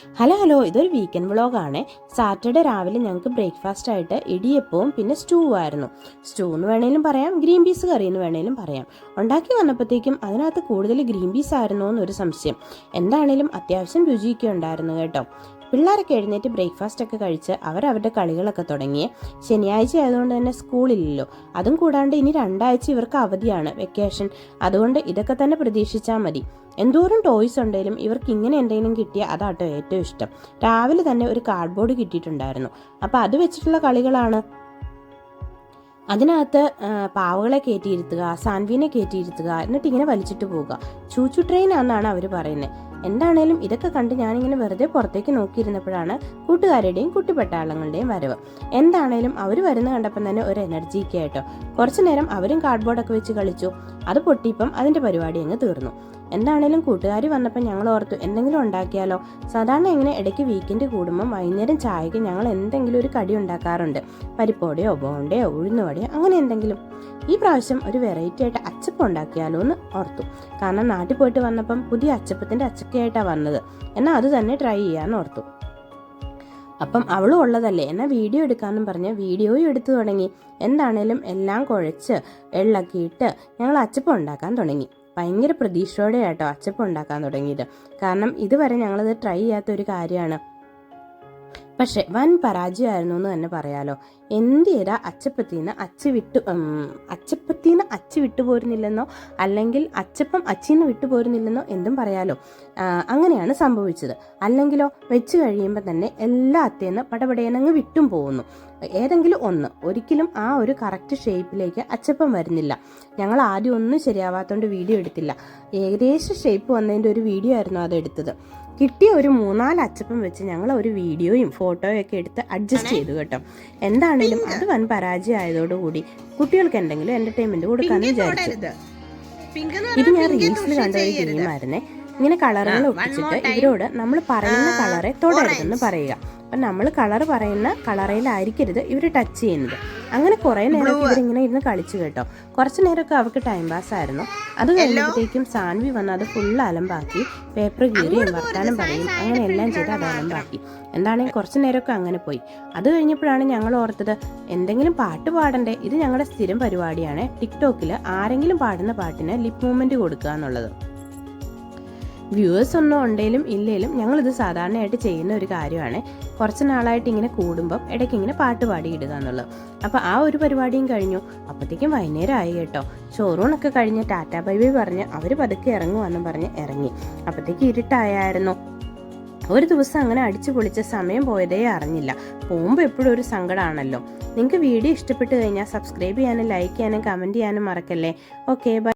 Hello hello ഇതൊരു weekend വ്ളോഗാണ് Saturday രാവിലെ ഞങ്ങൾക്ക് ബ്രേക്ക്ഫാസ്റ്റ് ആയിട്ട് ഇടിയപ്പവും പിന്നെ സ്റ്റൂ ആയിരുന്നു. സ്റ്റൂ എന്ന് വേണേലും പറയാം ഗ്രീൻ പീസ് കറി എന്ന് വേണേലും പറയാം. ഉണ്ടാക്കി വന്നപ്പോഴത്തേക്കും അതിനകത്ത് കൂടുതൽ ഗ്രീൻ പീസ് ആയിരുന്നു എന്നൊരു സംശയം. എന്താണേലും അത്യാവശ്യം രുചിയൊക്കെ ഉണ്ടായിരുന്നു കേട്ടോ. പിള്ളേരൊക്കെ എഴുന്നേറ്റ് ബ്രേക്ക്ഫാസ്റ്റ് ഒക്കെ കഴിച്ച് അവർ അവരുടെ കളികളൊക്കെ തുടങ്ങി. ശനിയാഴ്ച ആയതുകൊണ്ട് തന്നെ സ്കൂളില്ലല്ലോ അതും കൂടാണ്ട് ഇനി രണ്ടാഴ്ച ഇവർക്ക് അവധിയാണ് വെക്കേഷൻ അതുകൊണ്ട് ഇതൊക്കെ തന്നെ പ്രതീക്ഷിച്ചാൽ മതി. എന്തോരം ടോയ്സ് ഉണ്ടെങ്കിലും ഇവർക്ക് ഇങ്ങനെ എന്തെങ്കിലും കിട്ടിയ അതാട്ടോ ഏറ്റവും ഇഷ്ടം. രാവിലെ തന്നെ ഒരു കാർഡ്ബോർഡ് കിട്ടിയിട്ടുണ്ടായിരുന്നു. അപ്പോൾ അത് വെച്ചിട്ടുള്ള കളികളാണ്. അതിനകത്ത് പാവകളെ കയറ്റിയിരുത്തുക സാൻവിനെ കയറ്റിയിരുത്തുക എന്നിട്ട് ഇങ്ങനെ വലിച്ചിട്ട് പോവുക. ചൂച്ചു ട്രെയിൻ ആണെന്നാണ് അവർ പറയുന്നത് എന്താണേലും ഇതൊക്കെ കണ്ട് ഞാനിങ്ങനെ വെറുതെ പുറത്തേക്ക് നോക്കിയിരുന്നപ്പോഴാണ് കൂട്ടുകാരുടെയും കുട്ടിപ്പെട്ടാളങ്ങളുടെയും വരവ്. എന്താണേലും അവർ വരുന്ന കണ്ടപ്പം തന്നെ ഒരു എനർജിക്ക് ആയിട്ടോ. കുറച്ചു നേരം അവരും കാർഡ്ബോർഡൊക്കെ വെച്ച് കളിച്ചു. അത് പൊട്ടിയപ്പം അതിന്റെ പരിപാടി അങ്ങ് തീർന്നു. എന്താണേലും കൂട്ടുകാർ വന്നപ്പോൾ ഞങ്ങൾ ഓർത്തു എന്തെങ്കിലും ഉണ്ടാക്കിയാലോ. സാധാരണ ഇങ്ങനെ ഇടയ്ക്ക് വീക്കെൻഡ് കൂടുമ്പം വൈകുന്നേരം ചായക്ക് ഞങ്ങൾ എന്തെങ്കിലും ഒരു കടി ഉണ്ടാക്കാറുണ്ട്. പരിപ്പോടെയോ ബോണ്ടയോ ഉഴുന്നുവടയോ അങ്ങനെ എന്തെങ്കിലും. ഈ പ്രാവശ്യം ഒരു വെറൈറ്റി ആയിട്ട് അച്ചപ്പം ഉണ്ടാക്കിയാലോ എന്ന് ഓർത്തു. കാരണം നാട്ടിൽ പോയിട്ട് വന്നപ്പം പുതിയ അച്ചപ്പത്തിന്റെ അച്ചക്കയായിട്ടാണ് വന്നത്. എന്നാൽ അത് തന്നെ ട്രൈ ചെയ്യാമെന്ന് ഓർത്തു. അപ്പം അവളും ഉള്ളതല്ലേ? എന്നാൽ വീഡിയോ എടുക്കാമെന്നും പറഞ്ഞ് വീഡിയോയും എടുത്തു തുടങ്ങി. എന്താണേലും എല്ലാം കുഴച്ച് എള്ളൊക്കെ ഞങ്ങൾ അച്ചപ്പം ഉണ്ടാക്കാൻ തുടങ്ങി. ഭയങ്കര പ്രതീക്ഷയോടെ കേട്ടോ അച്ചപ്പം ഉണ്ടാക്കാൻ തുടങ്ങിയത്. കാരണം ഇതുവരെ ഞങ്ങളത് ട്രൈ ചെയ്യാത്ത ഒരു കാര്യമാണ്. പക്ഷെ വൻ പരാജയമായിരുന്നു എന്ന് തന്നെ പറയാലോ. എന്ത് ചെയ്താ അച്ചപ്പത്തിന്ന് അച്ച് വിട്ടു അച്ചപ്പത്തിന്ന് അച്ച് വിട്ടു പോരുന്നില്ലെന്നോ? അല്ലെങ്കിൽ അച്ചപ്പം അച്ചിന്ന് വിട്ടു പോരുന്നില്ലെന്നോ എന്തും പറയാലോ? അങ്ങനെയാണ് സംഭവിച്ചത്. അല്ലെങ്കിലോ വെച്ച് കഴിയുമ്പോൾ തന്നെ എല്ലാ അത്തേന്ന് പടപടയനങ്ങ് വിട്ടും പോകുന്നു. ഏതെങ്കിലും ഒന്ന്. ഒരിക്കലും ആ ഒരു കറക്റ്റ് ഷേപ്പിലേക്ക് അച്ചപ്പം വരുന്നില്ല. ഞങ്ങൾ ആദ്യം ഒന്നും ശരിയാവാത്തതുകൊണ്ട് വീഡിയോ എടുത്തില്ല. ഏകദേശം ഷേപ്പ് വന്നതിന്റെ ഒരു വീഡിയോ ആയിരുന്നു അത് എടുത്തത്. കിട്ടിയ ഒരു മൂന്നാൽ അച്ചപ്പം വെച്ച് ഞങ്ങൾ ഒരു വീഡിയോയും ഫോട്ടോയും ഒക്കെ എടുത്ത് അഡ്ജസ്റ്റ് ചെയ്തു കേട്ടോ. എന്താണെങ്കിലും അത് വൻ പരാജയം ആയതോടുകൂടി കുട്ടികൾക്ക് എന്തെങ്കിലും എന്റർടൈൻമെന്റ് കൊടുക്കാന്ന് വിചാരിച്ചു. ഇത് ഞാൻ റീൽസിൽ കണ്ട ഒരു ഇങ്ങനെ കളറുകൾ ഒട്ടിച്ചിട്ട് ഇവരോട് നമ്മൾ പറയുന്ന കളറെ തൊടരുതെന്ന് പറയുക. അപ്പൊ നമ്മൾ കളർ പറയുന്ന കളറയിലായിരിക്കരുത് ഇവർ ടച്ച് ചെയ്യുന്നത്. അങ്ങനെ കുറെ നേരമൊക്കെ ഇവരിങ്ങനെ ഇരുന്ന് കളിച്ചു കേട്ടോ. കുറച്ചു നേരമൊക്കെ അവർക്ക് ടൈം പാസ് ആയിരുന്നു. അത് കഴിഞ്ഞപ്പോഴത്തേക്കും സാൻവി വന്ന് അത് ഫുള്ള് അലമ്പാക്കി പേപ്പർ കീറിയും വർത്താനം പറയും. അങ്ങനെ എല്ലാം ചെയ്ത് അത് അലമ്പാക്കി. എന്താണെങ്കിൽ കുറച്ചു നേരമൊക്കെ അങ്ങനെ പോയി. അത് കഴിഞ്ഞപ്പോഴാണ് ഞങ്ങൾ ഓർത്തത് എന്തെങ്കിലും പാട്ട് പാടണ്ടേ? ഇത് ഞങ്ങളുടെ സ്ഥിരം പരിപാടിയാണ്. ടിക്ടോക്കിൽ ആരെങ്കിലും പാടുന്ന പാട്ടിന് ലിപ് മൂവ്മെന്റ് കൊടുക്കുക എന്നുള്ളത്. വ്യൂവേഴ്സ് ഒന്നും ഉണ്ടെങ്കിലും ഇല്ലെങ്കിലും ഞങ്ങളിത് സാധാരണയായിട്ട് ചെയ്യുന്ന ഒരു കാര്യമാണ്. കുറച്ച് നാളായിട്ട് ഇങ്ങനെ കൂടുമ്പം ഇടയ്ക്ക് ഇങ്ങനെ പാട്ട് പാടിയിടുക എന്നുള്ളത്. അപ്പോൾ ആ ഒരു പരിപാടിയും കഴിഞ്ഞു. അപ്പോഴത്തേക്കും വൈകുന്നേരം ആയി കേട്ടോ. ഷോറൂണൊക്കെ കഴിഞ്ഞ് ടാറ്റാ ബൈ ബൈ പറഞ്ഞ് അവർ പതുക്കെ ഇറങ്ങുവാന്നും പറഞ്ഞ് ഇറങ്ങി. അപ്പോഴത്തേക്ക് ഇരുട്ടായായിരുന്നു. ഒരു ദിവസം അങ്ങനെ അടിച്ചു പൊളിച്ച സമയം പോയതേ അറിഞ്ഞില്ല. പോകുമ്പോൾ എപ്പോഴും ഒരു സങ്കടമാണല്ലോ നിങ്ങൾക്ക് വീഡിയോ ഇഷ്ടപ്പെട്ടു കഴിഞ്ഞാൽ സബ്സ്ക്രൈബ് ചെയ്യാനും ലൈക്ക് ചെയ്യാനും കമന്റ് ചെയ്യാനും മറക്കല്ലേ? Okay bye